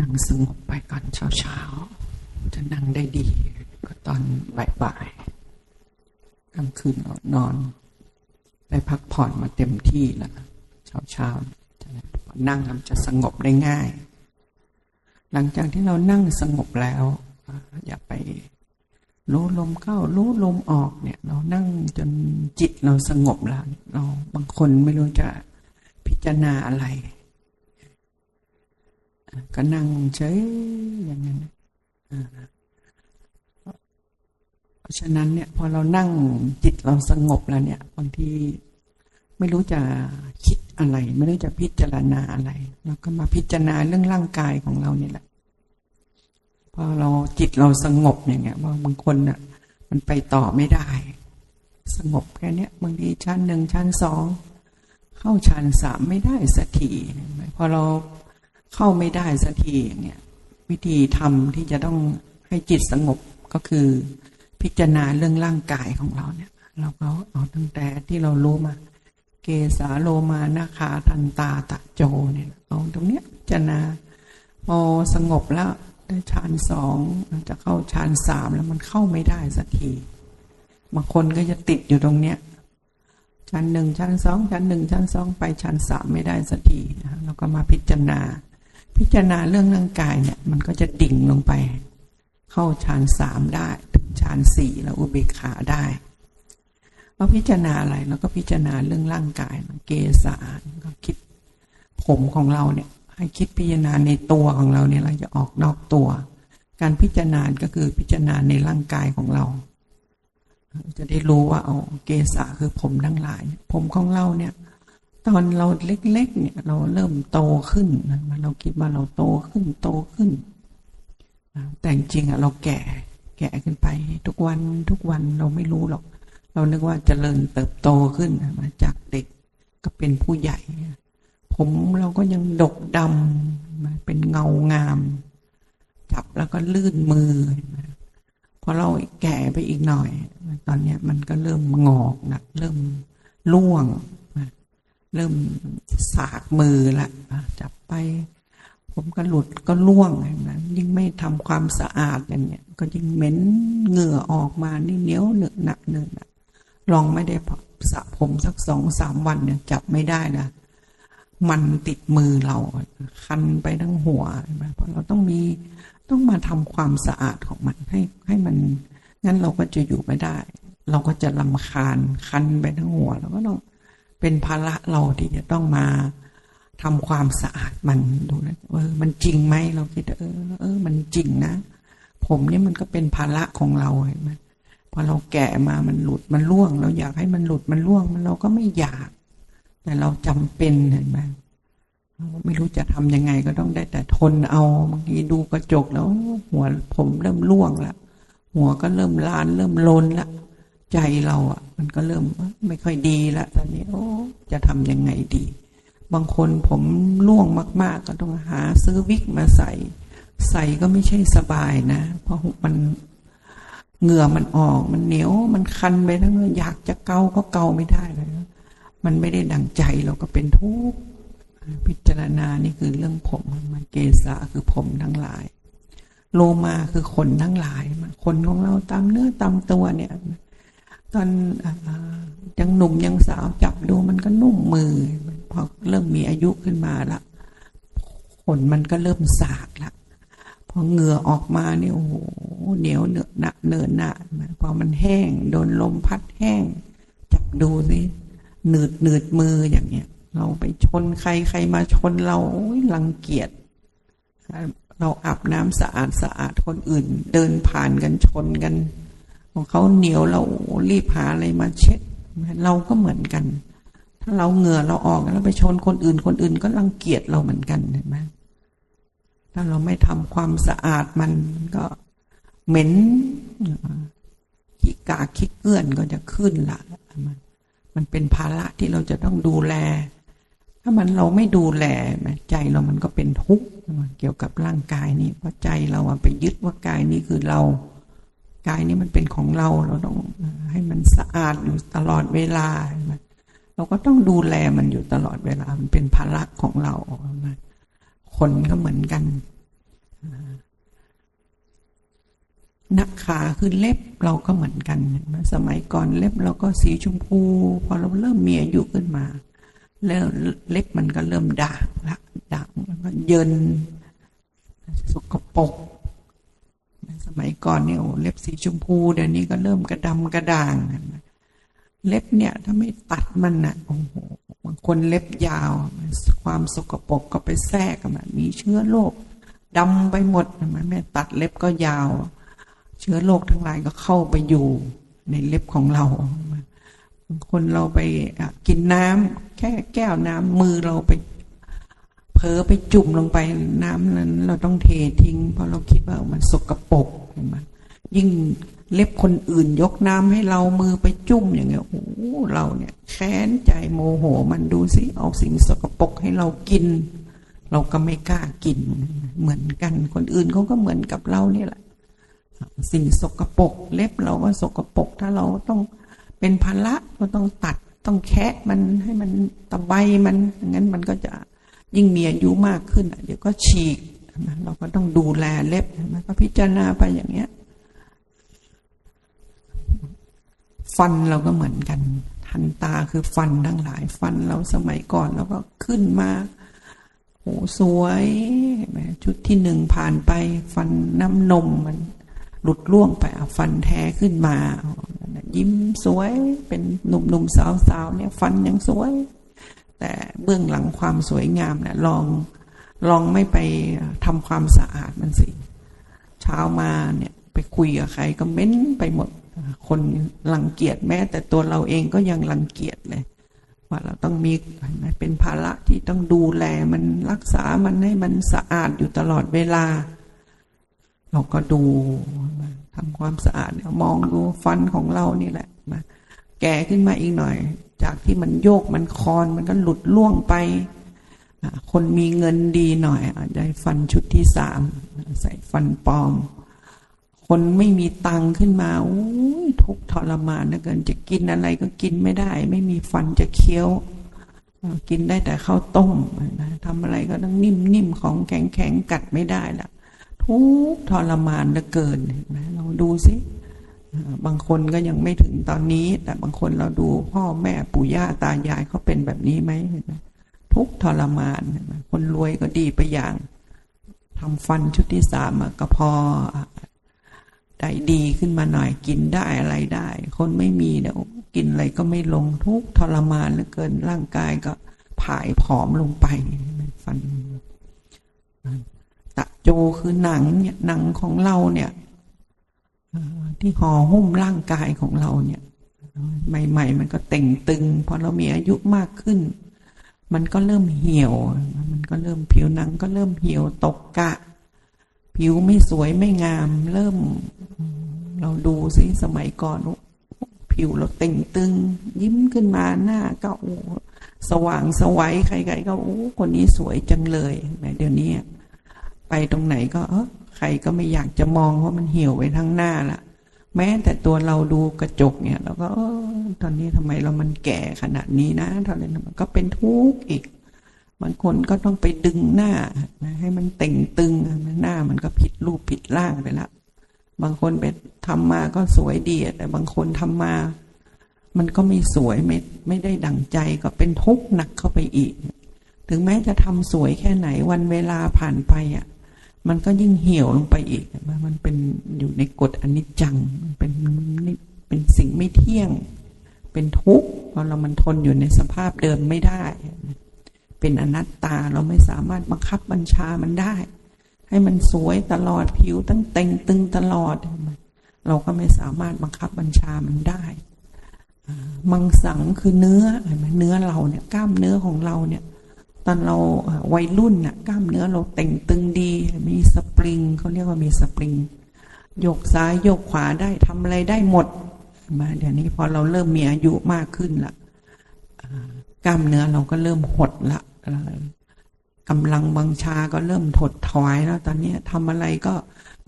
นั่งสงบไปก่อนเช้าเช้าๆจะนั่งได้ดี ก็ตอนบ่ายๆกลางคืนนอน ได้พักผ่อนมาเต็มที่แล้วเช้าเช้าๆนั่งมันจะสงบได้ง่าย หลังจากที่เรานั่งสงบแล้ว อย่าไปรู้ลมเข้ารู้ลมออกเนี่ย เรานั่งจนจิตเราสงบแล้วเราบางคนไม่รู้จะพิจารณาอะไร ก็นั่งเฉยอย่างนั้นเพราะฉะนั้นเนี่ย พอเรานั่งจิตเราสงบแล้วเนี่ยบางทีไม่รู้จะคิดอะไร ไม่รู้จะพิจารณาอะไรเราก็มาพิจารณาเรื่องร่างกายของเราเนี่ยแหละพอเราจิตเราสงบอย่างเงี้ยว่าบางคนน่ะ มันไปต่อไม่ได้ สงบแค่เนี้ยบางทีชั้นหนึ่งชั้นสองเข้าชั้นสามไม่ได้สักทีพอเรา เข้าไม่ได้สักทีอย่างเงี้ยวิธีทำที่จะต้องให้จิตสงบก็คือพิจารณาเรื่องร่างกายของเราเนี่ย เราก็เอาตั้งแต่ที่เรารู้มา เกสาโลมานาคาทันตาตะโจเนี่ยเอาตรงเนี้ยพิจารณาพอสงบแล้วได้ฌานสองจะเข้าฌานสามแล้วมันเข้าไม่ได้สักทีบางคนก็จะติดอยู่ตรงเนี้ยชั้นหนึ่งชั้นสองชั้นหนึ่งชั้นสองไปชั้นสามไม่ได้สักทีนะเราก็มาพิจารณา พิจารณาเรื่องร่างกายเนี่ย มันก็จะดิ่งลงไป เข้าฌานสามได้ ถึงฌานสี่แล้วอุเบกขาได้เราพิจารณาอะไรเราก็พิจารณาเรื่องร่างกายเกสาก็คิดผมของเราเนี่ย ให้คิดพิจารณาในตัวของเราเนี่ยเราจะออกนอกตัว การพิจารณาก็คือพิจารณาในร่างกายของเรา จะได้รู้ว่าเอาเกษาคือผมทั้งหลาย ผมของเราเนี่ย ตอนเราเล็กๆเนี่ย เราเริ่มโตขึ้นเราคิดว่าเราโตขึ้นโตขึ้น แต่จริงอะเราแก่แก่ขึ้นไป ทุกวันทุกวันเราไม่รู้หรอก เรานึกว่าจเจริญเติบโตขึ้นมาจากเด็กก็เป็นผู้ใหญ่ ผมเราก็ยังดกดำมาเป็นเงางาม จับแล้วก็ลื่นมือพอเราแก่ไปอีกหน่อย ตอนเนี้ยมันก็เริ่มงอกนะเริ่มล่วง เริ่มสากมือละจับไป ผมก็หลุดก็ล่วงอย่างนะยิ่งไม่ทำความสะอาดอย่างเนี้ยก็ยิ่งเหม็นเหงื่อออกมานี่เหนียวเหนอะหนักเนินนะลองไม่ได้สระผมสักสองสามวันเนี่ยจับไม่ได้นะมันติดมือเราคันไปทั้งหัวเพราะเราต้องมีต้องมาทำความสะอาดของมันให้ให้มันงั้นเราก็จะอยู่ไม่ได้ เราก็จะลำคาญคันไปทั้งหัวเราก็ต้อง เป็นภาระเราที่จะต้องมาทำความสะอาดมันดูนะเออ มันจริงไหมเราคิดเออ เออ มันจริงนะ ผมเนี่ยมันก็เป็นภาระของเราเห็นไหมพอเราแก่มามันหลุดมันล่วง เราอยากให้มันหลุดมันล่วงมันเราก็ไม่อยาก แต่เราจำเป็นเห็นไหมไม่รู้จะทำยังไงก็ต้องได้แต่ทนเอาบางทีดูกระจกแล้ว หัวผมเริ่มร่วงละหัวก็เริ่มล้านเริ่มลนละ ใจเราอะ มันก็เริ่มไม่ค่อยดีละตอนนี้โอ้จะทำยังไงดี บางคนผมร่วงมาก ๆ ก็ต้องหาซื้อวิกมาใส่ ใส่ก็ไม่ใช่สบายนะ เพราะมันเหงื่อมันออก มันเหนียว มันคันไปทั้งอยากจะเกาก็เกาไม่ได้เลย มันไม่ได้ดังใจเราก็เป็นทุกข์พิจารณานี่คือเรื่องผมมันเกษาคือผมทั้งหลาย โลมาคือขนทั้งหลายขนของเราตามเนื้อตามตัวเนี่ย ตอนยังหนุ่มยังสาวจับดูมันก็นุ่มมือ พอเริ่มมีอายุขึ้นมาละขนมันก็เริ่มสากละพอเหงื่อออกมาเนี่ยโอ้โหเหนียวเนอหนักเนินหนาพอมันแห้ง โดนลมพัดแห้ง จับดูสิหนืดหนืดมืออย่างเนี้ย เราไปชนใครใครมาชนเราลังเกียจเราอาบน้ำสะอาดสะอาดคนอื่น เดินผ่านกันชนกัน ของเขาเหนียวเรารีบหาอะไรมาเช็ด เราก็เหมือนกัน ถ้าเราเหงื่อเราออกแล้วไปชนคนอื่น คนอื่นก็รังเกียจเราเหมือนกันเห็นไหมถ้าเราไม่ทำความสะอาดมันก็เหม็นขี้กาขี้เกลื่อนก็จะขึ้นละมันมันเป็นภาระที่เราจะต้องดูแล ถ้ามันเราไม่ดูแลใจเรามันก็เป็นทุกข์เกี่ยวกับร่างกายนี้เพราะใจเราไปยึดว่ากายนี้คือเรา กายนี้มันเป็นของเราเราต้องให้มันสะอาดอยู่ตลอดเวลา เราก็ต้องดูแลมันอยู่ตลอดเวลา มันเป็นภาระของเรา คนก็เหมือนกันนักขาขึ้นเล็บเราก็เหมือนกันสมัยก่อนเล็บเราก็สีชมพู พอเราเริ่มมีอายุขึ้นมา แล้วเล็บมันก็เริ่มด่างละด่างมันก็เยินสกปรก มัยก่อนเนี่ยเล็บสีชมพูเดี๋ยวนี้ก็เริ่มกระดำกระด่าง เล็บเนี่ยถ้าไม่ตัดมันนะโอ้โหบางคนเล็บยาว ความสกปรกก็ไปแทรกกันมีเชื้อโรคดำไปหมดเห็นไมแม่ตัดเล็บก็ยาว เชื้อโรคทั้งหลายก็เข้าไปอยู่ในเล็บของเราบางคนเราไปกินน้ำแค่แก้วน้ำมือเราไปเผลอไปจุ่มลงไปน้ำนั้น เราต้องเททิ้ง เพราะเราคิดว่ามันสกปรก เห็นไหมยิ่งเล็บคนอื่นยกน้ำให้เรามือไปจุ่มอย่างเงี้ยโอ้เราเนี่ยแค้นใจโมโหมันดูสิเอาสิ่งสกปรกให้เรากิน เราก็ไม่กล้ากินเหมือนกันคนอื่นเขาก็เหมือนกับเราเนี่ยแหละ สิ่งสกปรกเล็บเราก็สกปรกถ้าเราต้องเป็นภาระก็ต้องตัดต้องแคะมันให้มันตะไบมันงั้นมันก็จะยิ่งมีอายุมากขึ้นเดี๋ยวก็ฉีก เราก็ต้องดูแลเล็บนก็พิจารณาไปอย่างเงี้ย ฟันเราก็เหมือนกัน ทันตาคือฟันทั้งหลาย ฟันเราสมัยก่อนเราก็ขึ้นมาโอ้สวยเห็นไหมชุดที่หนึ่งผ่านไป ฟันน้ำนมมันหลุดล่วงไปเอาฟันแท้ขึ้นมา ยิ้มสวยเป็นหนุ่มๆสาวๆเนี่ย ฟันยังสวย แต่เบื้องหลังความสวยงามเนี่ยลอง ลองไม่ไปทำความสะอาดมันสิ เช้ามาเนี่ยไปคุยกับใครก็เม้นไปหมด คนรังเกียจแม้ แต่ตัวเราเองก็ยังรังเกียจเลย ว่าเราต้องมีเป็นภาระที่ต้องดูแลมันรักษามันให้มันสะอาดอยู่ตลอดเวลา เราก็ดูทำความสะอาดเนี่ยมองดูฟันของเรานี่แหละมาแก่ขึ้นมาอีกหน่อย จากที่มันโยกมันคอนมันก็หลุดล่วงไป คนมีเงินดีหน่อยอาจได้ฟันชุดที่สามใส่ฟันปลอม คนไม่มีตังค์ขึ้นมาโอ้ยทุกทรมานนะเกินจะกินอะไรก็กินไม่ได้ ไม่มีฟันจะเคี้ยว กินได้แต่ข้าวต้มนะทำอะไรก็ต้องนิ่มๆของแข็งๆกัดไม่ได้ละทุกทรมานเหลือเกินเห็นไหมเราดูสิบางคนก็ยังไม่ถึงตอนนี้ แต่บางคนเราดูพ่อแม่ปู่ย่าตายายเขาเป็นแบบนี้ไหมเห็นไหม ทุกทรมาน คนรวยก็ดีไปอย่างทำฟันชุดที่สามก็พอได้ดีขึ้นมาหน่อยกินได้อะไรได้ คนไม่มีเดี๋ยวกินอะไรก็ไม่ลงทุกทรมานเหลือเกินร่างกายก็ผายผอมลงไปฟันตะโจคือหนังเนี่ยหนังของเราเนี่ยที่ห่อหุ้มร่างกายของเราเนี่ย ใหม่ ๆ มันก็เต่งตึงพอเรามีอายุมากขึ้น มันก็เริ่มเหี่ยว มันก็เริ่มผิวหนังก็เริ่มเหี่ยวตกกะ ผิวไม่สวยไม่งาม เริ่ม เราดูสิสมัยก่อน ผิวเราเต่งตึง ยิ้มขึ้นมาหน้าก็โอ้สว่างสวัยใครๆก็โอ้คนนี้สวยจังเลยเดี๋ยวนี้ไปตรงไหนก็เออใครก็ไม่อยากจะมองเพราะมันเหี่ยวไปทั้งหน้าละ แม้แต่ตัวเราดูกระจกเนี่ยเราก็ตอนนี้ทำไมเรามันแก่ขนาดนี้นะตอนนี้มันก็เป็นทุกข์อีกบางคนก็ต้องไปดึงหน้าให้มันเต่งตึงหน้ามันก็ผิดรูปผิดร่างไปละบางคนไปทำมาก็สวยดีแต่บางคนทำมา มันก็ไม่สวยไม่ไม่ได้ดั่งใจก็เป็นทุกข์หนักเข้าไปอีก ถึงแม้จะทำสวยแค่ไหนวันเวลาผ่านไปอะ มันก็ยิ่งเหี่ยวลงไปอีกมันเป็นอยู่ในกฎอนิจจังเป็นเป็นสิ่งไม่เที่ยง เป็นทุกข์เพราะเรามันทนอยู่ในสภาพเดิมไม่ได้ เป็นอนัตตาเราไม่สามารถบังคับบัญชามันได้ ให้มันสวยตลอดผิวตั้งเต่งตึงตลอด เราก็ไม่สามารถบังคับบัญชามันได้มังสังคือเนื้อเห็นไหมเนื้อเราเนี่ยกล้ามเนื้อของเราเนี่ย อนเราวัยรุ่นน่ะกล้ามเนื้อเราเต่งตึงดี มีสปริงเขาเรียกว่ามีสปริงโยกซ้ายโยกขวาได้ทำอะไรได้หมดมาเดี๋ยวนี้พอเราเริ่มมีอายุมากขึ้นละกล้ามเนื้อเราก็เริ่มหดละกำลังบังชาก็เริ่มถดถอยแล้ว ตอนนี้ทำอะไรก็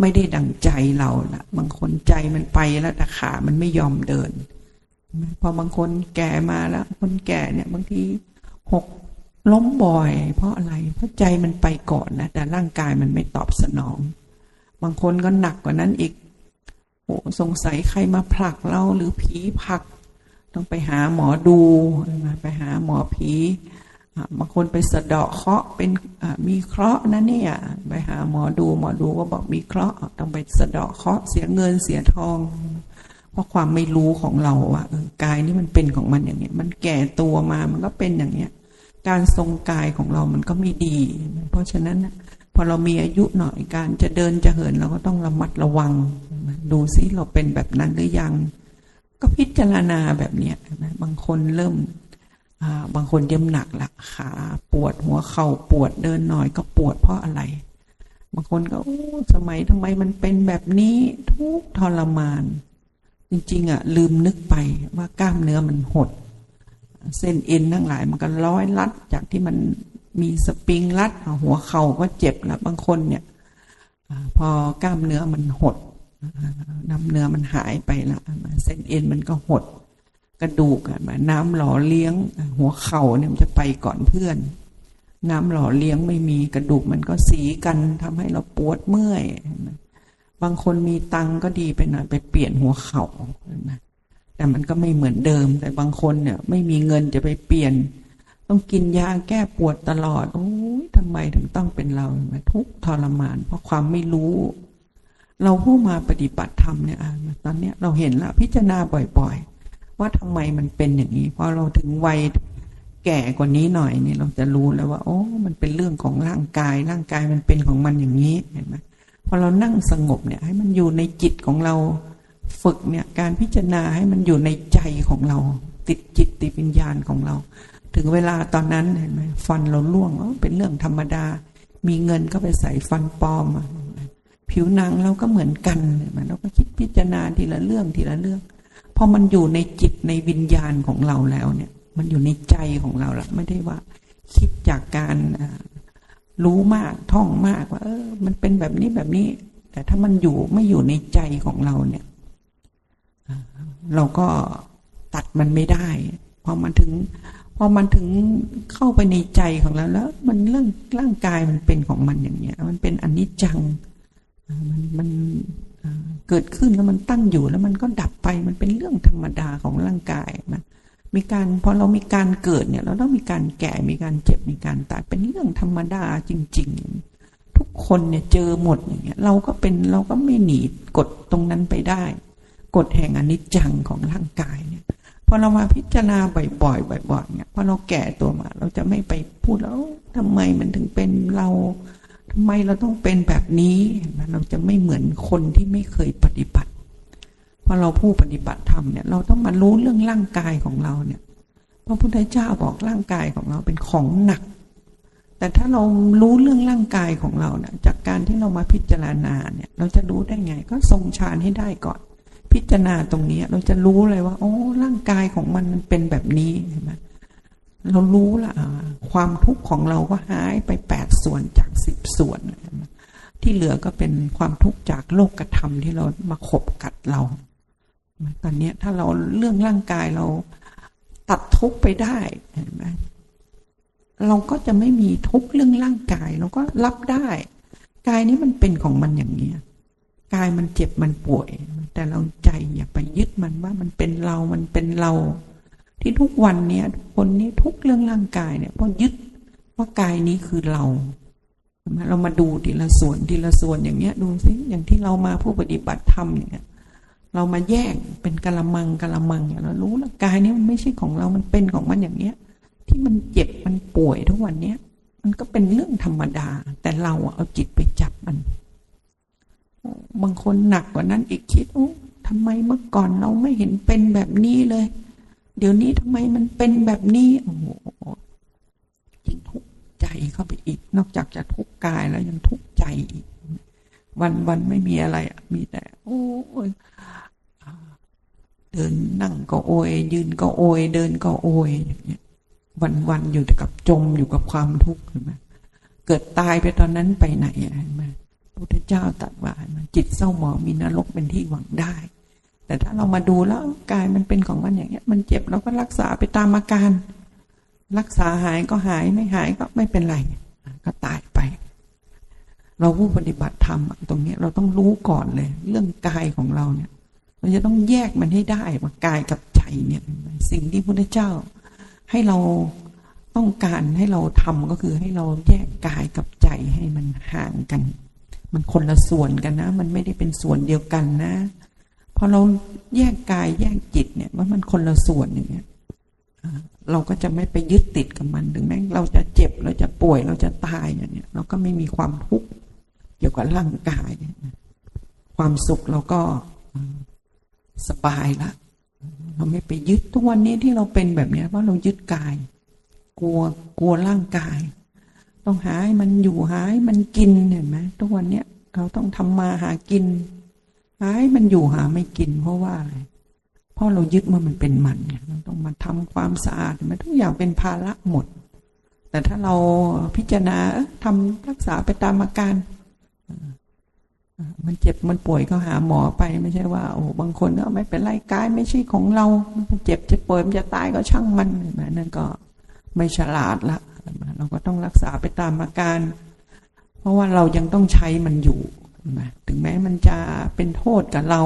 ไม่ได้ดังใจเราละบางคนใจมันไปแล้วแต่ขามันไม่ยอมเดินพอบางคนแก่มาแล้ว คนแก่เนี่ยบางทีหก ล้มบ่อย เพราะอะไร เพราะใจมันไปก่อนนะ แต่ร่างกายมันไม่ตอบสนอง บางคนก็หนักกว่านั้นอีกโอ้สงสัยใครมาผลักเราหรือผีผลัก ต้องไปหาหมอดูไปหาหมอผีบางคนไปสะเดาะเคราะห์เป็นมีเคราะห์นะเนี่ยไปหาหมอดูหมอดูก็บอกมีเคราะห์ต้องไปสะเดาะเคราะห์เสียเงินเสียทอง เพราะความไม่รู้ของเราออกายนี่มันเป็นของมันอย่างเงี้ย มันแก่ตัวมามันก็เป็นอย่างเงี้ย การทรงกายของเรามันก็ไม่ดี เพราะฉะนั้นพอเรามีอายุหน่อยการจะเดินจะเหินเราก็ต้องระมัดระวัง ดูซิเราเป็นแบบนั้นหรือยัง ก็พิจารณาแบบเนี้ยนะบางคนเริ่มบางคนเย็มหนักละขาปวดหัวเข่าปวดเดินหน่อยก็ปวดเพราะอะไร บางคนก็โอ้สมัยทำไมมันเป็นแบบนี้ทุกทรมาน จริงๆอะลืมนึกไปว่ากล้ามเนื้อมันหด เส้นเอ็นทั้งหลายมันก็ร้อยลัด จากที่มันมีสปริงรัดหัวเข่าก็เจ็บละบางคนเนี่ยพอกล้ามเนื้อมันหดน้ำเนื้อมันหายไปละเส้นเอ็นมันก็หด กระดูกอะน้ำหล่อเลี้ยงหัวเข่าเนี่ยมันจะไปก่อนเพื่อน น้ำหล่อเลี้ยงไม่มีกระดูกมันก็สีกันทำให้เราปวดเมื่อยบางคนมีตังก็ดีไปหน่อยไปเปลี่ยนหัวเข่านะ แต่มันก็ไม่เหมือนเดิม แต่บางคนเนี่ย ไม่มีเงินจะไปเปลี่ยน ต้องกินยาแก้ปวดตลอด โอ้ยทำไมถึงต้องเป็นเราทุกทรมาน เพราะความไม่รู้ เราผู้มาปฏิบัติธรรมเนี่ยตอนเนี้ยเราเห็นแล้วพิจารณาบ่อยๆ ว่าทำไมมันเป็นอย่างนี้พอเราถึงวัยแก่กว่านี้หน่อยเนี่ยเราจะรู้แล้วว่า โอ้มันเป็นเรื่องของร่างกาย ร่างกายมันเป็นของมันอย่างนี้เห็นไหมพอเรานั่งสงบเนี่ย ให้มันอยู่ในจิตของเรา ฝึกเนี่ยการพิจารณาให้มันอยู่ในใจของเรา ติดจิตติดวิญญาณของเรา ถึงเวลาตอนนั้นเห็นไหมฟันเราล่วงเป็นเรื่องธรรมดา มีเงินก็ไปใส่ฟันปลอม ผิวหนังเราก็เหมือนกันเห็นไหมเราก็คิดพิจารณาทีละเรื่องทีละเรื่องพอมันอยู่ในจิตในวิญญาณของเราแล้วเนี่ย มันอยู่ในใจของเราละไม่ได้ว่า คิดจากการรู้มากท่องมากว่าเออมันเป็นแบบนี้แบบนี้ แต่ถ้ามันอยู่ไม่อยู่ในใจของเราเนี่ย เราก็ตัดมันไม่ได้พอมันถึงพอมันถึงเข้าไปในใจของเราแล้ว มันเรื่องร่างกายมันเป็นของมันอย่างเงี้ย มันเป็นอนิจจังมันมันเกิดขึ้นแล้วมันตั้งอยู่แล้วมันก็ดับไปมันเป็นเรื่องธรรมดาของร่างกายมันมีการพอเรามีการเกิดเนี่ย เราต้องมีการแก่มีการเจ็บมีการตายเป็นเรื่องธรรมดาจริง ๆ ทุกคนเนี่ยเจอหมดอย่างเงี้ยเราก็เป็นเราก็ไม่หนีกฎตรงนั้นไปได้ กฎแห่งอนิจจังของร่างกายเนี่ยพอเรามาพิจารณาบ่อยๆบ่อยๆเนี่ยพอเราแก่ตัวมา เราจะไม่ไปพูดแล้วทำไมมันถึงเป็นเราทำไมเราต้องเป็นแบบนี้เห็นไหมเราจะไม่เหมือนคนที่ไม่เคยปฏิบัติพอเราผู้ปฏิบัติธรรมเนี่ยเราต้องมารู้เรื่องร่างกายของเราเนี่ยพระพุทธเจ้าบอกร่างกายของเราเป็นของหนัก แต่ถ้าเรารู้เรื่องร่างกายของเราเนี่ยจากการที่เรามาพิจารณาเนี่ย เราจะรู้ได้ไง ก็ทรงฌานให้ได้ก่อน พิจารณาตรงนี้ เราจะรู้เลยว่า โอ้ร่างกายของมันมันเป็นแบบนี้เห็นไหมเรารู้ละความทุกข์ของเราก็หายไปแปดส่วนจากสิบส่วน ที่เหลือก็เป็นความทุกข์จากโลกธรรมที่เรามาขบกัดเรา ตอนนี้ถ้าเราเรื่องร่างกายเราตัดทุกข์ไปได้เห็นไหมเราก็จะไม่มีทุกข์เรื่องร่างกาย เราก็รับได้ กายนี้มันเป็นของมันอย่างนี้ กายมันเจ็บมันป่วย แต่เราใจอย่าไปยึดมันว่ามันเป็นเรา มันเป็นเรา ที่ทุกวันเนี้ยคนนี้ทุกเรื่องร่างกายเนี่ยพราะยึดว่ากายนี้คือเรา เรามาดูทีละส่วนทีละส่วนอย่างเงี้ย ดูสิอย่างที่เรามาผู้ปฏิบัติธรรมเงี้ยเรามาแยกเป็นกะละมังกะละมังเนี่ยเรารู้แล้วกายนี้มันไม่ใช่ของเรา มันเป็นของมันอย่างเนี้ย ที่มันเจ็บมันป่วยทุกวันเนี้ยมันก็เป็นเรื่องธรรมดา แต่เราเอาจิตไปจับมัน บางคนหนักกว่านั้นอีกคิดโอ้ทำไมเมื่อก่อนเราไม่เห็นเป็นแบบนี้เลย เดี๋ยวนี้ทำไมมันเป็นแบบนี้โอ้โหยิ่งทุกข์ใจเข้าไปอีก นอกจากจะทุกข์กายแล้วยังทุกข์ใจอีก วันวันไม่มีอะไรมีแต่ โอ้ยเดินนั่งก็โอย ยืนก็โอย เดินก็โอยอย่างเงี้ยวันวันอยู่กับจมอยู่กับความทุกข์เห็นไหมเกิดตายไปตอนนั้นไปไหนเห็นไหม พระพุทธเจ้าตรัสว่าจิตเศร้าหมองมีนรกเป็นที่หวังได้ แต่ถ้าเรามาดูแล้วกายมันเป็นของมันอย่างเงี้ย มันเจ็บเราก็รักษาไปตามอาการ รักษาหายก็หายไม่หายก็ไม่เป็นไร ก็ตายไป เราผู้ปฏิบัติธรรมตรงเนี้ยเราต้องรู้ก่อนเลย เรื่องกายของเราเนี่ยเราจะต้องแยกมันให้ได้ว่ากายกับใจเนี่ยสิ่งที่พระเจ้า ให้เราต้องการให้เราทำก็คือให้เราแยกกายกับใจให้มันห่างกัน มันคนละส่วนกันนะ มันไม่ได้เป็นส่วนเดียวกันนะพอเราแยกกายแยกจิตเนี่ย ว่ามันคนละส่วนอย่างเงี้ยเราก็จะไม่ไปยึดติดกับมันถึงแม้เราจะเจ็บเราจะป่วยเราจะตายอย่างเนี้ย เราก็ไม่มีความทุกข์เกี่ยวกับร่างกาย ความสุขเราก็สบายละเราไม่ไปยึดทุกวันนี้ที่เราเป็นแบบนี้ยเพราะเรายึดกาย กลัวกลัวร่างกาย ต้องหาให้มันอยู่หาให้มันกินเห็นไหมทุกวันเนี้ยเราต้องทำมาหากิน หาให้มันอยู่หาไม่กิน เพราะว่าอะไรเพราะเรายึดว่ามันเป็นมันเราต้องมาทำความสะอาดมันทุกอย่างเป็นภาระหมด แต่ถ้าเราพิจารณาเอ้อทำรักษาไปตามอาการมันเจ็บมันป่วยก็หาหมอไปไม่ใช่ว่าโอ้บางคนก็ไม่เป็นไรกายไม่ใช่ของเรามันเจ็บจะป่วยมันจะตายก็ช่างมันเห็นไหมนั่นก็ไม่ฉลาดละ เราก็ต้องรักษาไปตามอาการ เพราะว่าเรายังต้องใช้มันอยู่ถึงแม้มันจะเป็นโทษกับเรา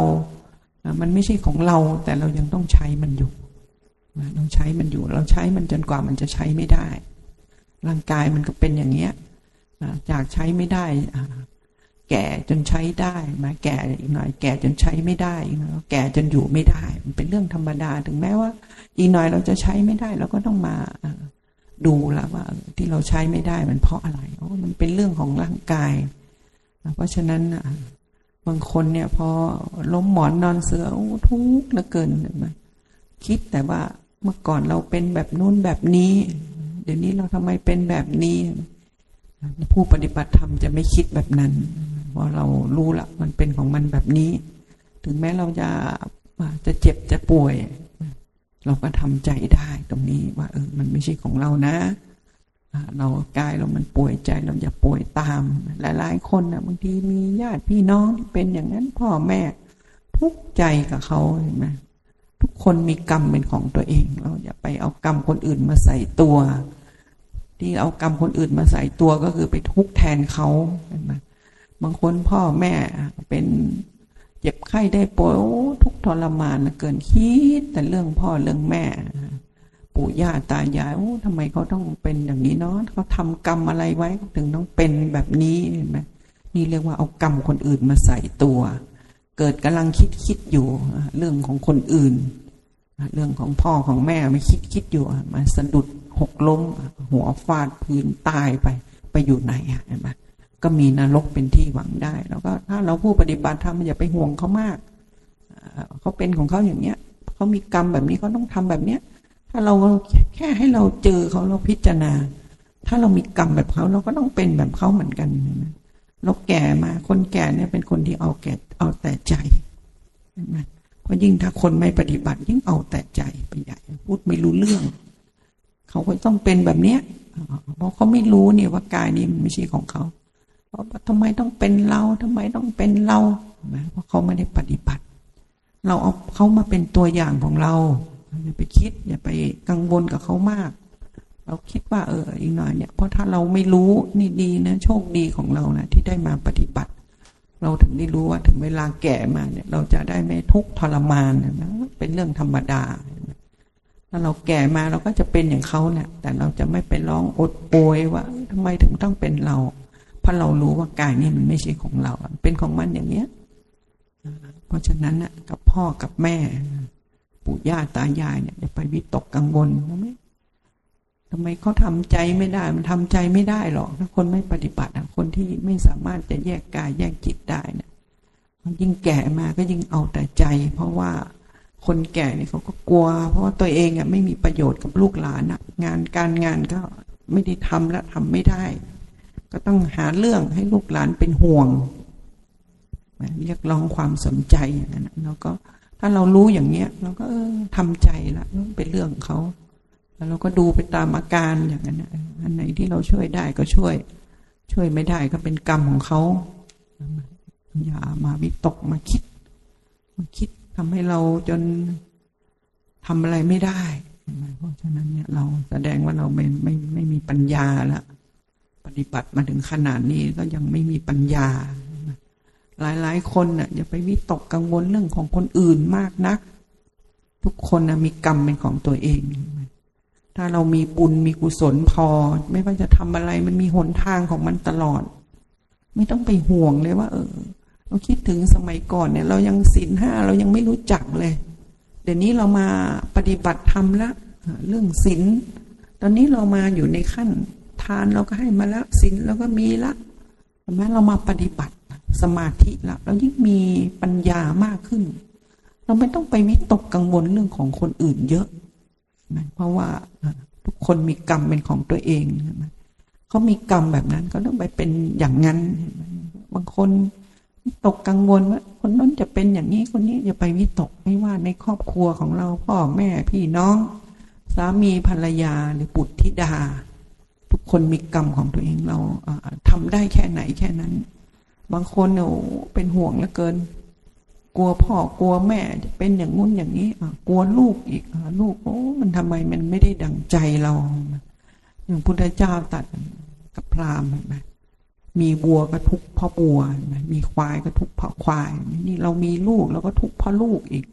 มันไม่ใช่ของเรา แต่เรายังต้องใช้มันอยู่ต้องใช้มันอยู่ เราใช้มันจนกว่ามันจะใช้ไม่ได้ ร่างกายมันก็เป็นอย่างเงี้ยจากใช้ไม่ได้ แก่จนใช้ได้มาแก่อีกหน่อย แก่จนใช้ไม่ได้อีกหน่อยแก่จนอยู่ไม่ได้ มันเป็นเรื่องธรรมดา ถึงแม้ว่า อีกหน่อยเราจะใช้ไม่ได้เราก็ต้องมา ดูแล้วว่าที่เราใช้ไม่ได้มันเพราะอะไรเพราะว่ามันเป็นเรื่องของร่างกาย เพราะฉะนั้นบางคนเนี่ยพอล้มหมอนนอนเสือโอ้ทุกข์เหลือเกินเห็นไหมคิดแต่ว่าเมื่อก่อนเราเป็นแบบนู้นแบบนี้ เดี๋ยวนี้เราทำไมเป็นแบบนี้ ผู้ปฏิบัติธรรมจะไม่คิดแบบนั้นเพราะเรารู้ละมันเป็นของมันแบบนี้ ถึงแม้เราจะจะเจ็บจะป่วย เราก็ทำใจได้ตรงนี้ว่า เออ มันไม่ใช่ของเรานะเรากายเรามันป่วยใจเราอย่าป่วยตาม หลายๆคนนะบางทีมีญาติพี่น้องที่เป็นอย่างนั้นพ่อแม่ทุกใจกับเขาเห็นไหมทุกคนมีกรรมเป็นของตัวเอง เราอย่าไปเอากรรมคนอื่นมาใส่ตัว ที่เอากรรมคนอื่นมาใส่ตัวก็คือไปทุกแทนเขาเห็นไหมบางคนพ่อแม่เป็น เจ็บไข้ได้ป่วยโอ้ทุกทรมานเหลือเกินคิด แต่เรื่องพ่อเรื่องแม่ ปู่ย่าตายายโอ้ทำไมเขาต้องเป็นอย่างนี้เนาะเขาทำกรรมอะไรไว้ถึงต้องเป็นแบบนี้เห็นไหมนี่เรียกว่าเอากรรมคนอื่นมาใส่ตัว เกิดกำลังคิดคิดอยู่ เรื่องของคนอื่น เรื่องของพ่อของแม่ไม่คิดคิดอยู่มาสะดุดหกล้ม หัวฟาดพื้นตายไปไปอยู่ไหนเห็นไหม ก็มีนรกเป็นที่หวังได้ แล้วก็ถ้าเราผู้ปฏิบัติธรรมอย่าไปห่วงเขามากเขาเป็นของเขาอย่างเนี้ยเขามีกรรมแบบนี้เขาต้องทำแบบเนี้ย ถ้าเราแค่ให้เราเจอเขาเราพิจารณา ถ้าเรามีกรรมแบบเขาเราก็ต้องเป็นแบบเขาเหมือนกันนะเราแก่มาคนแก่เนี่ยเป็นคนที่เอาแก่เอาแต่ใจเห็นไหมเพราะยิ่งถ้าคนไม่ปฏิบัติ ยิ่งเอาแต่ใจไปใหญ่พูดไม่รู้เรื่อง เขาก็ต้องเป็นแบบเนี้ยเพราะเขาไม่รู้เนี่ยว่ากายนี้มันไม่ใช่ของเขา ว่าทำไมต้องเป็นเราทำไมต้องเป็นเราเพราะเขาไม่ได้ปฏิบัติ เราเอาเขามาเป็นตัวอย่างของเราอย่าไปคิดอย่าไปกังวลกับเขามาก เราคิดว่าเอออีกหน่อยเนี่ยเพราะถ้าเราไม่รู้นี่ดีนะโชคดีของเรานะที่ได้มาปฏิบัติ เราถึงได้รู้ว่าถึงเวลาแก่มาเนี่ย เราจะได้ไม่ทุกข์ทรมานนะเป็นเรื่องธรรมดาถ้าเราแก่มาเราก็จะเป็นอย่างเขาแหละแต่เราจะไม่ไปร้องอดโอยว่าทำไมถึงต้องเป็นเรา เพราะเรารู้ว่ากายนี่มันไม่ใช่ของเรา เป็นของมันอย่างเนี้ยเพราะฉะนั้นน่ะกับพ่อกับแม่ ปู่ย่าตายายเนี่ยอย่าไปวิตกกังวลนะไหมทำไมเขาทำใจไม่ได้ มันทำใจไม่ได้หรอกถ้าคนไม่ปฏิบัติคนที่ไม่สามารถจะแยกกายแยกจิตได้เนี่ยยิ่งแก่มาก็ยิ่งเอาแต่ใจ เพราะว่าคนแก่เนี่ยเขาก็กลัว เพราะว่าตัวเองอะไม่มีประโยชน์กับลูกหลานอะ งานการงานก็ไม่ได้ทำและทำไม่ได้ ก็ต้องหาเรื่องให้ลูกหลานเป็นห่วงเรียกร้องความสนใจอย่างนั้นแล้วก็ถ้าเรารู้อย่างเนี้ย เราก็เออทำใจละเป็นเรื่องของเขาแล้วเราก็ดูไปตามอาการอย่างนั้นอันไหนที่เราช่วยได้ก็ช่วย ช่วยไม่ได้ก็เป็นกรรมของเขาอย่ามาวิตกมาคิด มาคิดทำให้เราจนทำอะไรไม่ได้เพราะฉะนั้นเนี่ยเราแสดงว่าเราไม่ไม่ไม่มีปัญญาละ ฏิบัติมาถึงขนาดนี้ก็ยังไม่มีปัญญา หลายๆ คนน่ะอย่าไปวิตกกังวลเรื่องของคนอื่นมากนัก ทุกคนนะมีกรรมเป็นของตัวเอง ถ้าเรามีบุญมีกุศลพอ ไม่ว่าจะทำอะไรมันมีหนทางของมันตลอด ไม่ต้องไปห่วงเลยว่า เออ เราคิดถึงสมัยก่อนเนี่ย เรายังศีลห้าเรายังไม่รู้จักเลย เดี๋ยวนี้เรามาปฏิบัติธรรมละเรื่องศีลตอนนี้เรามาอยู่ในขั้น ทานเราก็ให้มาแล้วศีลเราก็มีละใช่ไหมเรามาปฏิบัติสมาธิละเรายิ่งมีปัญญามากขึ้น เราไม่ต้องไปวิตกกังวลเรื่องของคนอื่นเยอะเพราะว่าทุกคนมีกรรมเป็นของตัวเองเขามีกรรมแบบนั้นก็ต้องไปเป็นอย่างนั้นบางคนตกกังวลว่าคนนั้นจะเป็นอย่างนี้คนนี้อย่าไปวิตกไม่ว่าในครอบครัวของเราพ่อแม่พี่น้อง สามีภรรยาหรือบุตรธิดา คนมีกรรมของตัวเองเราทำได้แค่ไหนแค่นั้น บางคนเนี่ยเป็นห่วงเหลือเกิน กลัวพ่อกลัวแม่จะเป็นอย่างงุ้นอย่างนี้กลัวลูกอีกลูกโอ้มันทำไมมันไม่ได้ดังใจเรา อย่างพุทธเจ้าตัดกับพราหมณ์ไหมมีวัวก็ทุกข์เพราะวัว มีควายก็ทุกข์เพราะควาย นี่เรามีลูกเราก็ทุกข์เพราะลูกอีก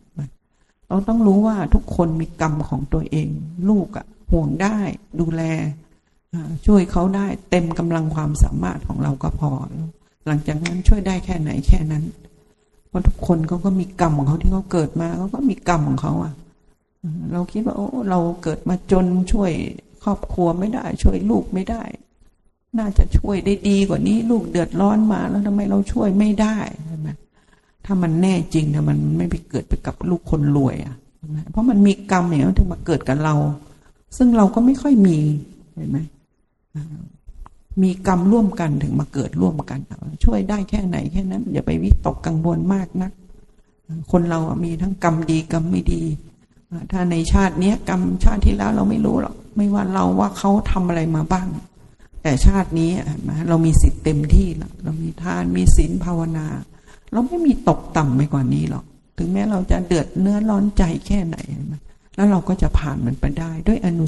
เราต้องรู้ว่าทุกคนมีกรรมของตัวเอง ลูกอะห่วงได้ดูแล ช่วยเขาได้เต็มกำลังความสามารถของเราก็พอ หลังจากนั้นช่วยได้แค่ไหนแค่นั้น เพราะทุกคนเขาก็มีกรรมของเขาที่เขาเกิดมาเขาก็มีกรรมของเขาอะเราคิดว่าโอ้เราเกิดมาจนช่วยครอบครัวไม่ได้ ช่วยลูกไม่ได้ น่าจะช่วยได้ดีกว่านี้ ลูกเดือดร้อนมาแล้วทำไมเราช่วยไม่ได้ใช่ไหมถ้ามันแน่จริงนะมันไม่ไปเกิดไปกับลูกคนรวยอะเพราะมันมีกรรมเนี่ยถึงมาเกิดกับเรา ซึ่งเราก็ไม่ค่อยมีเห็นไหม มีกรรมร่วมกันถึงมาเกิดร่วมกัน ช่วยได้แค่ไหนแค่นั้น อย่าไปวิตกกังวลมากนัก คนเรามีทั้งกรรมดีกรรมไม่ดี ถ้าในชาติเนี้ยกรรมชาติที่แล้วเราไม่รู้หรอกไม่ว่าเราว่าเขาทำอะไรมาบ้าง แต่ชาตินี้เรามีสิทธิ์เต็มที่แล้วเรามีทานมีศีลภาวนา เราไม่มีตกต่ำไปกว่านี้หรอก ถึงแม้เราจะเดือดเนื้อร้อนใจแค่ไหน แล้วเราก็จะผ่านมันไปได้ ด้วยอนุ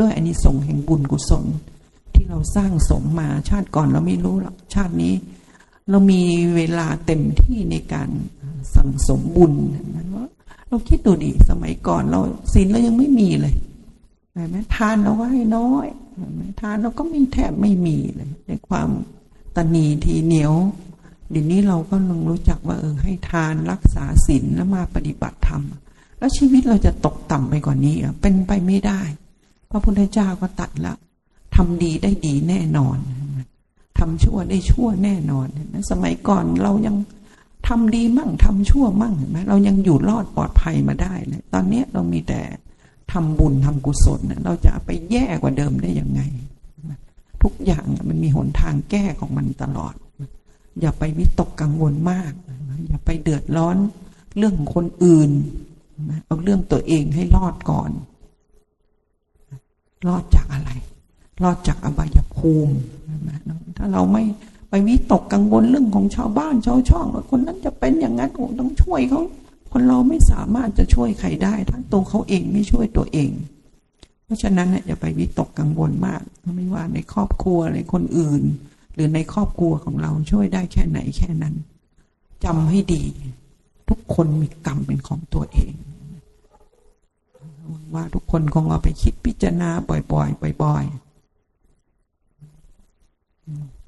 ด้วยอนิสงส์แห่งบุญกุศล เราสร้างสมมาชาติก่อนเราไม่รู้หรอกชาตินี้ เรามีเวลาเต็มที่ในการสั่งสมบุญนะเราคิดดูดิสมัยก่อนเราศีลเรายังไม่มีเลยใช่ไหมทานเราก็ให้น้อยทานเราก็ไม่แทบไม่มีเลยในความตนีทีเหนียวเดี๋ยวนี้เราก็ลงรู้จักว่าเออให้ทานรักษาศีลแล้วมาปฏิบัติธรรมแล้วชีวิตเราจะตกต่ำไปกว่านี้อะเป็นไปไม่ได้ พระพุทธเจ้าก็ตัดละ ทำดีได้ดีแน่นอนทำชั่วได้ชั่วแน่นอนสมัยก่อนเรายังทำดีมั่งทำชั่วมั่งเห็นไหมเรายังอยู่รอดปลอดภัยมาได้เลยตอนนี้เรามีแต่ทำบุญทำกุศลเราจะไปแย่กว่าเดิมได้ยังไง ทุกอย่างมันมีหนทางแก้ของมันตลอด อย่าไปวิตกกังวลมาก อย่าไปเดือดร้อนเรื่องของคนอื่นเอาเรื่องตัวเองให้รอดก่อน รอดจากอะไร รอดจากอบายภูมิถ้าเราไม่ไปวิตกกังวลเรื่องของชาวบ้านชาวช่องว่าคนนั้นจะเป็นอย่างนั้นโอ้ต้องช่วยเขาคนเราไม่สามารถจะช่วยใครได้ ทั้งตัวเขาเองไม่ช่วยตัวเอง เพราะฉะนั้นเนี่ยอย่าไปวิตกกังวลมากไม่ว่าในครอบครัวในคนอื่น หรือในครอบครัวของเราช่วยได้แค่ไหนแค่นั้นจำให้ดี ทุกคนมีกรรมเป็นของตัวเองว่าทุกคนคงเอาไปคิดพิจารณาบ่อยๆบ่อยๆ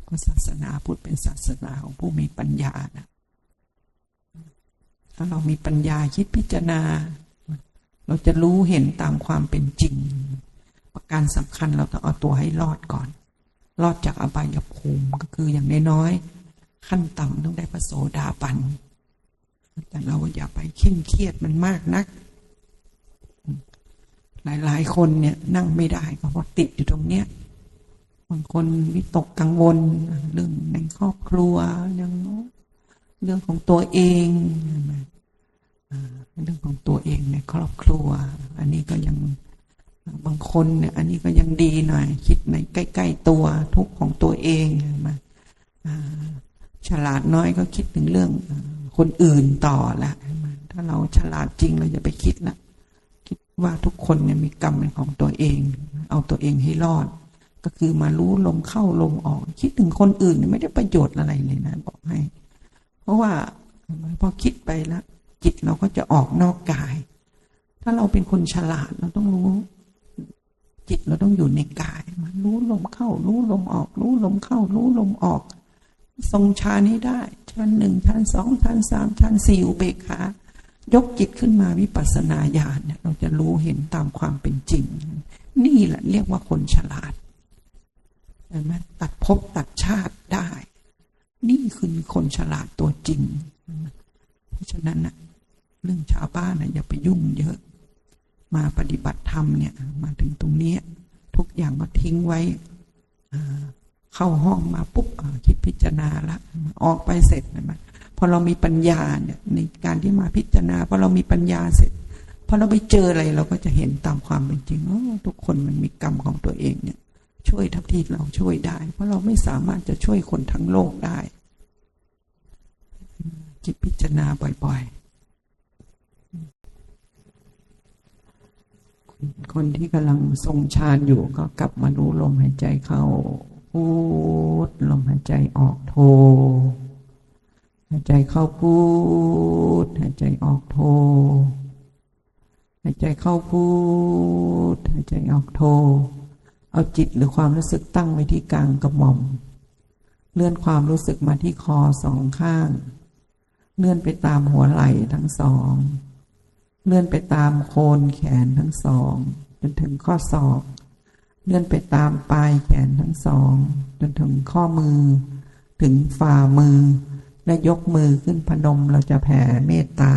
ก็ศาสนาพุทธเป็นศาสนาของผู้มีปัญญานะถ้าเรามีปัญญาคิดพิจารณา เราจะรู้เห็นตามความเป็นจริง ประการสำคัญเราต้องเอาตัวให้รอดก่อน รอดจากอบายภูมิก็คืออย่างน้อยๆขั้นต่ำต้องได้พระโสดาบันแต่เราอย่าไปเคร่งเครียดมันมากนัก หลายๆคนเนี่ยนั่งไม่ได้เพราะติดอยู่ตรงเนี้ย บางคนวิตกกังวลเรื่องในครอบครัวเรื่องเรื่องของตัวเองเรื่องของตัวเองในครอบครัว อันนี้ก็ยังบางคนเนี่ยอันนี้ก็ยังดีหน่อย คิดในใกล้ ๆ ตัวทุกของตัวเองมาฉลาดน้อยก็คิดถึงเรื่องคนอื่นต่อละถ้าเราฉลาดจริงเราจะไปคิดละคิดว่าทุกคนเนี่ยมีกรรมเป็นของตัวเอง เอาตัวเองให้รอด ก็คือมารู้ลมเข้าลมออก คิดถึงคนอื่นไม่ได้ประโยชน์อะไรเลยนะบอกให้ เพราะว่าพอคิดไปแล้วจิตเราก็จะออกนอกกาย ถ้าเราเป็นคนฉลาดเราต้องรู้ จิตเราต้องอยู่ในกายมารู้ลมเข้า รู้ลมออก รู้ลมเข้า รู้ลมออก ทรงฌานให้ได้ชั้นหนึ่งชั้นสองชั้นสามชั้นสี่อุเบกขายกจิตขึ้นมาวิปัสสนาญาณเนี่ยเราจะรู้เห็นตามความเป็นจริง นี่แหละเรียกว่าคนฉลาด เห็นไหมตัดภพตัดชาติได้ นี่คือคนฉลาดตัวจริง เพราะฉะนั้นนะเรื่องชาวบ้านนะอย่าไปยุ่งเยอะ มาปฏิบัติธรรมเนี่ย มาถึงตรงนี้ ทุกอย่างก็ทิ้งไว้ เข้าห้องมาปุ๊บคิดพิจารณาละ ออกไปเสร็จนะมันพอเรามีปัญญาเนี่ยในการที่มาพิจารณาพอเรามีปัญญาเสร็จพอเราไปเจออะไรเราก็จะเห็นตามความเป็นจริงทุกคนมันมีกรรมของตัวเองเนี่ย ช่วยเทัาที่เราช่วยได้ เพราะเราไม่สามารถจะช่วยคนทั้งโลกได้ คิดพิจารณาบ่อยๆ คนที่กำลังทรงฌานอยู่ก็กลับมารู้ลมหายใจเข้าพูดลมหายใจออกโทหายใจเข้าพูดหายใจออกโทหายใจเข้าพูดหายใจออกโท เอาจิตหรือความรู้สึกตั้งไว้ที่กลางกระหม่อม เลื่อนความรู้สึกมาที่คอสองข้าง เลื่อนไปตามหัวไหล่ทั้งสอง เลื่อนไปตามโคนแขนทั้งสองจนถึงข้อศอก เลื่อนไปตามปลายแขนทั้งสองจนถึงข้อมือ ถึงฝ่ามือ และยกมือขึ้นพนมเราจะแผ่เมตตา